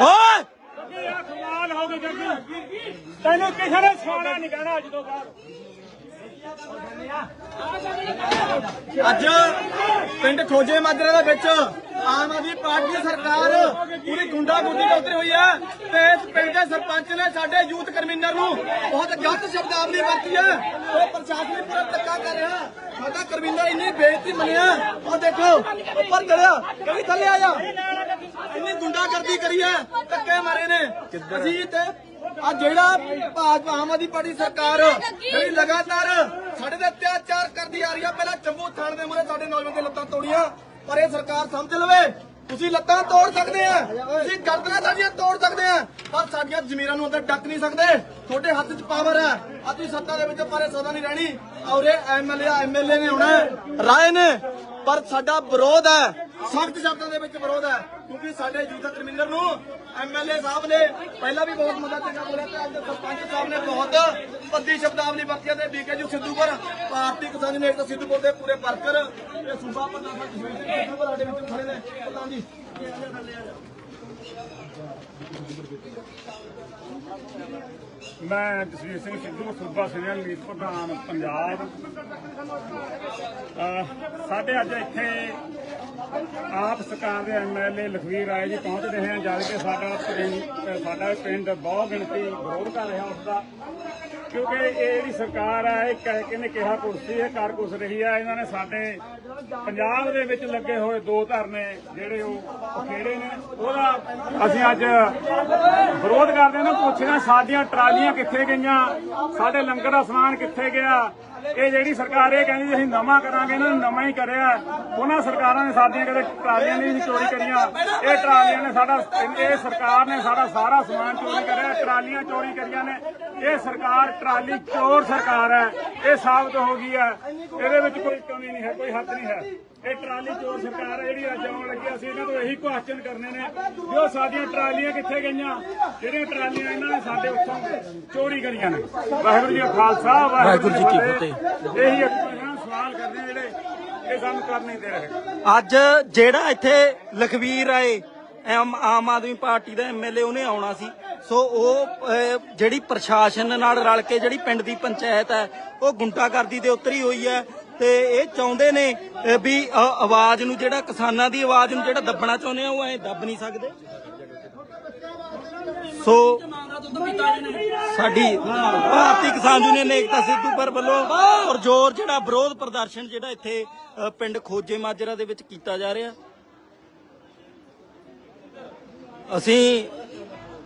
ਓਏ! ਇਹ ਕਮਾਲ ਹੋ ਗਈ ਜੱਗੀ ਤੈਨੂੰ ਕਿਸੇ ਨੇ ਸੋਣਾ ਨਹੀਂ ਕਹਿਣਾ ਅੱਜ ਤੋਂ ਬਾਅਦ। ਅੱਜ ਪਿੰਡ ਖੋਜੇ ਮਾਜਰੇ ਦੇ ਵਿੱਚ ਆਮ ਆਦਮੀ ਪਾਰਟੀ ਦੀ ਸਰਕਾਰ ਪੂਰੀ ਗੁੰਡਾਗਰਦੀ ਤੇ ਉਤਰੀ ਹੋਈ ਹੈ ਤੇ ਇਸ ਪਿੰਡ ਦੇ ਸਰਪੰਚ ਨੇ ਸਾਡੇ ਯੂਥ ਕਨਵੀਨਰ ਨੂੰ ਬਹੁਤ ਗਲਤ ਸ਼ਬਦਾਵਲੀ ਵਰਤੀ ਹੈ। ਉਹ ਪ੍ਰਸ਼ਾਸਨ ਨੇ ਪੂਰਾ ਧੱਕਾ ਕਰ ਰਿਹਾ ਸਾਡਾ ਕਨਵੀਨਰ ਇੰਨੀ ਬੇਇੱਜ਼ਤੀ ਮੰਨਿਆ। ਉਹ ਦੇਖੋ, ਉੱਪਰ ਚੜਿਆ ਕਵੀ ਥੱਲੇ ਆਇਆ। ਇੰਨੀ ਗੁੰਡਾਗਰਦੀ ਕਰੀ ਹੈ, ਧੱਕੇ ਮਾਰੇ ਨੇ। ਅਸੀਂ ਤੇ ਆ ਜਿਹੜਾ ਭਾਜਪਾ ਆਮ ਆਦਮੀ ਪਾਰਟੀ ਸਰਕਾਰ ਜਿਹੜੀ ਲਗਾਤਾਰ ਸਾਡੇ ਤੇ ਅਤਿਆਚਾਰ ਕਰਦੀ ਆ ਰਹੀ ਆ, ਪਹਿਲਾਂ ਜੰਮੂ ਥਾਣੇ ਦੇ ਮੂਹਰੇ ਸਾਡੇ ਨੌਜਵਾਨ ਦੀਆਂ ਲੱਤਾਂ ਤੋੜੀਆਂ। ਪਰ ਇਹ ਸਰਕਾਰ ਸਮਝ ਲਵੇ। ਤੁਸੀਂ ਲੱਤਾਂ ਤੋੜ ਸਕਦੇ ਆ। ਤੁਸੀਂ ਗਰਦਨਾਂ ਸਾਡੀਆਂ ਤੋੜ ਸਕਦੇ ਆ। ਪਰ ਸਾਡੀਆਂ ਜ਼ਮੀਰਾਂ ਨੂੰ ਅੰਦਰ ਡੱਕ ਨਹੀਂ ਸਕਦੇ। ਤੁਹਾਡੇ ਹੱਥ 'ਚ ਪਾਵਰ ਹੈ ਆ। ਤੁਸੀਂ ਸੱਤਾ ਦੇ ਵਿੱਚ ਪਾਰੇ ਸਦਾ ਨਹੀਂ ਰਹਿਣੀ। ਔਰ ਇਹ ਐਮਐਲਏ ਐਮਐਲਏ ਨੇ ਹੋਣਾ ਰਾਏ ਨੇ। ਪਰ ਸਾਡਾ ਵਿਰੋਧ ਹੈ। ਸਖਤ ਸ਼ਬਦਾਂ ਦੇ ਵਿੱਚ ਵਿਰੋਧ ਹੈ, ਕਿਉਂਕਿ ਸਾਡੇ ਯੂਥ ਕਨਵੀਨਰ ਨੂੰ ਐਮਐਲਏ ਸਾਹਿਬ ਨੇ ਪਹਿਲਾਂ ਵੀ ਬਹੁਤ ਮਦਦ ਚੰਗਾ ਬੋਲਿਆ, ਤੇ ਅੱਜ ਸਰਪੰਚ ਸਾਹਿਬ ਨੇ ਬਹੁਤ ਭੱਦੀ ਸ਼ਬਦਾਵਲੀ ਵਰਤੀਆਂ ਤੇ ਬੀਕੇਯੂ ਸਿੱਧੂਪੁਰ, ਭਾਰਤੀ ਕਿਸਾਨ ਯੂਨੀਅਨ ਸਿੱਧੂਪੁਰ ਦੇ ਪੂਰੇ ਵਰਕਰ ਤੇ ਸੂਬਾ ਪ੍ਰਧਾਨ ਸਾਹਿਬ ਜਸਵੀਰ ਸਿੱਧੂਪੁਰ ਸਾਡੇ ਵਿੱਚ ਖੜੇ ਨੇ। ਪ੍ਰਧਾਨ ਜੀ, ਮੈਂ ਜਸਵੀਰ ਸਿੰਘ ਸਿੱਧੂ, ਸੂਬਾ ਸੀਨੀਅਰ ਲੀਡ ਪ੍ਰਧਾਨ ਪੰਜਾਬ। ਸਾਡੇ ਅੱਜ ਇੱਥੇ ਆਪ ਸਰਕਾਰ ਦੇ ਐਮਐਲਏ ਲਖਵੀਰ ਰਾਏ ਜੀ ਪਹੁੰਚ ਰਹੇ ਹਨ ਜਦ ਕਿ ਸਾਡਾ ਪਿੰਡ ਸਾਡਾ ਪਿੰਡ ਬਹੁਤ ਗਿਣਤੀ ਵਿਰੋਧ ਕਰ ਰਿਹਾ ਉਸ ਦਾ ਕਿਉਂਕਿ ਇਹ ਜਿਹੜੀ ਸਰਕਾਰ ਹੈ, ਇਹ ਕਹਿ ਕੇ ਨੇ ਕਿਹਾ ਕੁਰਸੀ ਹੈ ਕਰ ਕੁਸ ਰਹੀ ਹੈ। ਇਹਨਾਂ ਨੇ ਸਾਡੇ ਪੰਜਾਬ ਦੇ ਵਿੱਚ ਲੱਗੇ ਹੋਏ ਦੋ ਧਰਨੇ ਜਿਹੜੇ ਉਹ ਖੇੜੇ ਨੇ। ਉਹਦਾ ਅਸੀਂ ਅੱਜ ਵਿਰੋਧ ਕਰਦੇ ਨੇ ਪੁੱਛਣਾ ਸਾਡੀਆਂ ਟਰਾਲੀਆਂ ਕਿੱਥੇ ਗਈਆਂ? ਸਾਡੇ ਲੰਗਰ ਦਾ ਸਮਾਨ ਕਿੱਥੇ ਗਿਆ? ਇਹ ਜਿਹੜੀ ਸਰਕਾਰ ਇਹ ਕਹਿੰਦੀ ਅਸੀਂ ਨਵਾਂ ਕਰਾਂਗੇ, ਇਹਨਾਂ ਨੇ ਨਵਾਂ ਹੀ ਕਰਿਆ। ਉਹਨਾਂ ਸਰਕਾਰਾਂ ਨੇ ਸਾਡੀਆਂ ਕਦੇ ਟਰਾਲੀਆਂ ਨਹੀਂ ਚੋਰੀ ਕਰੀਆਂ। ਇਹ ਟਰਾਲੀਆਂ ਨੇ ਸਾਡਾ, ਇਹ ਸਰਕਾਰ ਨੇ ਸਾਡਾ ਸਾਰਾ ਸਮਾਨ ਚੋਰੀ ਕਰਿਆ, ਟਰਾਲੀਆਂ ਚੋਰੀ ਕਰੀਆਂ ਨੇ। ਇਹ ਸਰਕਾਰ ਟਰਾਲੀ ਚੋਰ ਸਰਕਾਰ ਹੈ, ਇਹ ਸਾਬਤ ਹੋ ਗਈ ਹੈ। ਇਹਦੇ ਵਿੱਚ ਕੋਈ ਕਮੀ ਨਹੀਂ ਹੈ, ਕੋਈ ਹੱਦ ਨਹੀਂ ਹੈ। ਇਹ ਟਰਾਲੀ ਚੋਰ ਸਰਕਾਰ ਹੈ, ਜਿਹੜੀ ਅੱਜ ਆਉਣ ਲੱਗੀ, ਅਸੀਂ ਇਹਨਾਂ ਤੋਂ ਇਹੀ ਕੁਐਸਚਨ ਕਰਨੇ ਨੇ ਜੋ ਸਾਡੀਆਂ ਟਰਾਲੀਆਂ ਕਿੱਥੇ ਗਈਆਂ? ਜਿਹੜੀਆਂ ਟਰਾਲੀਆਂ ਇਹਨਾਂ ਨੇ ਸਾਡੇ ਉੱਥੋਂ ਚੋਰੀ ਕਰੀਆਂ ਨੇ। ਵਾਹਿਗੁਰੂ ਜੀ ਕਾ ਖਾਲਸਾ ਵਾਹਿਗੁਰੂ ਜੀ ਕੀ ਫਤਿਹ। ਇਹੀ ਸਵਾਲ ਕਰਦੇ ਜਿਹੜੇ ਇਹ ਸਾਨੂੰ ਕਰ ਨਹੀਂ ਦੇ ਰਹੇ। ਅੱਜ ਜਿਹੜਾ ਇੱਥੇ ਲਖਵੀਰ ਆਏ ਆਮ ਆਮ ਆਦਮੀ ਪਾਰਟੀ ਦਾ ਐਮਐਲਏ ਉਹਨੇ ਆਉਣਾ ਸੀ। ਸੋ ਉਹ ਜਿਹੜੀ ਪ੍ਰਸ਼ਾਸਨ ਨਾਲ ਰਲ ਕੇ ਜਿਹੜੀ ਪਿੰਡ ਦੀ ਪੰਚਾਇਤ ਹੈ ਉਹ ਗੁੰਡਾਗਰਦੀ ਤੇ ਉਤਰੀ ਹੋਈ ਹੈ ਤੇ ਇਹ ਚਾਹੁੰਦੇ ਨੇ ਵੀ ਆਵਾਜ਼ ਨੂੰ ਜਿਹੜਾ ਕਿਸਾਨਾਂ ਦੀ ਆਵਾਜ਼ ਨੂੰ ਜਿਹੜਾ ਦੱਬਣਾ ਚਾਹੁੰਦੇ ਆ ਉਹ ਐ ਦੱਬ ਨਹੀਂ ਸਕਦੇ। ਸੋ ਸਾਡੀ ਭਾਰਤੀ ਕਿਸਾਨ ਯੂਨੀਅਨ ਏਕਤਾ ਸਿੱਧੂਪੁਰ ਵੱਲੋਂ ਪੁਰਜੋਰ ਜਿਹੜਾ ਵਿਰੋਧ ਪ੍ਰਦਰਸ਼ਨ ਜਿਹੜਾ ਇੱਥੇ ਪਿੰਡ ਖੋਜੇ ਮਾਜਰਾ ਦੇ ਵਿੱਚ ਕੀਤਾ ਜਾ ਰਿਹਾ। ਅਸੀਂ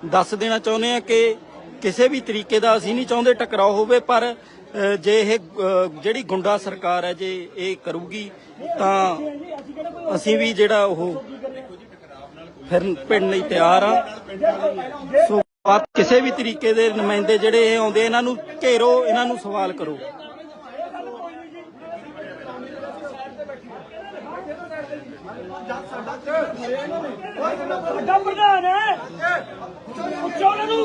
ਦੱਸ ਦੇਣਾ ਚਾਹੁੰਦੇ ਹਾਂ ਕਿ ਕਿਸੇ ਵੀ ਤਰੀਕੇ ਦਾ ਅਸੀਂ ਨਹੀਂ ਚਾਹੁੰਦੇ ਟਕਰਾਓ ਹੋਵੇ, ਪਰ ਜੇ ਇਹ ਜਿਹੜੀ ਗੁੰਡਾ ਸਰਕਾਰ ਹੈ, ਜੇ ਇਹ ਕਰੂਗੀ ਤਾਂ ਅਸੀਂ ਵੀ ਜਿਹੜਾ ਉਹ ਫਿਰ ਪਿੰਡ ਲਈ ਤਿਆਰ ਆ। ਸੋ ਬਾਤ ਕਿਸੇ ਵੀ ਤਰੀਕੇ ਦੇ ਨੁਮਾਇੰਦੇ ਜਿਹੜੇ ਇਹ ਆਉਂਦੇ, ਇਹਨਾਂ ਨੂੰ ਘੇਰੋ, ਇਹਨਾਂ ਨੂੰ ਸਵਾਲ ਕਰੋ। ਵੱਡਾ ਪ੍ਰਧਾਨ ਹੈ। ਚੋਣਾਂ ਨੂੰ।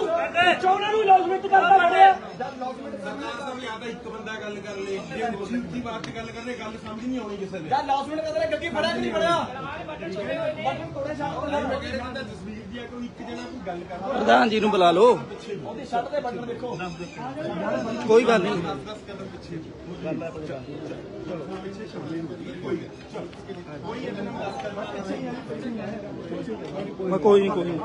ਚੋਣਾਂ ਨੂੰ ਲੌਜਮੈਂਟ ਕਰਦਾ ਬੜਿਆ ਇੱਕ ਬੰਦਾ ਗੱਲ ਕਰ ਲੇ ਜੇ ਮੁਸਲਿਮ ਦੀ ਬਾਤ ਤੇ ਗੱਲ ਕਰਨੇ ਗੱਲ ਸਮਝ ਨਹੀਂ ਆਉਣੀ ਕਿਸੇ ਦੇ। ਯਾਰ ਲਾਸਮੈਂਟ ਕਦੇ ਨੇ ਗੱਡੀ ਫੜਿਆ ਕਿ ਨਹੀਂ ਫੜਿਆ? ਬਟਨ ਤੋੜੇ ਸ਼ਾਟ ਕਿਹੜੇ ਬੰਦਾ ਜਸਵੀਰ ਦੀ ਆ ਕੋਈ ਇੱਕ ਜਣਾ ਕੋਈ ਗੱਲ ਕਰ ਪ੍ਰਧਾਨ ਜੀ ਨੂੰ ਬੁਲਾ ਲਓ। ਉਹਦੀ ਸ਼ਰਟ ਦੇ ਬਟਨ ਦੇਖੋ। ਕੋਈ ਗੱਲ ਨਹੀਂ। ਮੈਂ ਕੋਈ ਨਹੀਂ ਕੋਈ ਨਹੀਂ।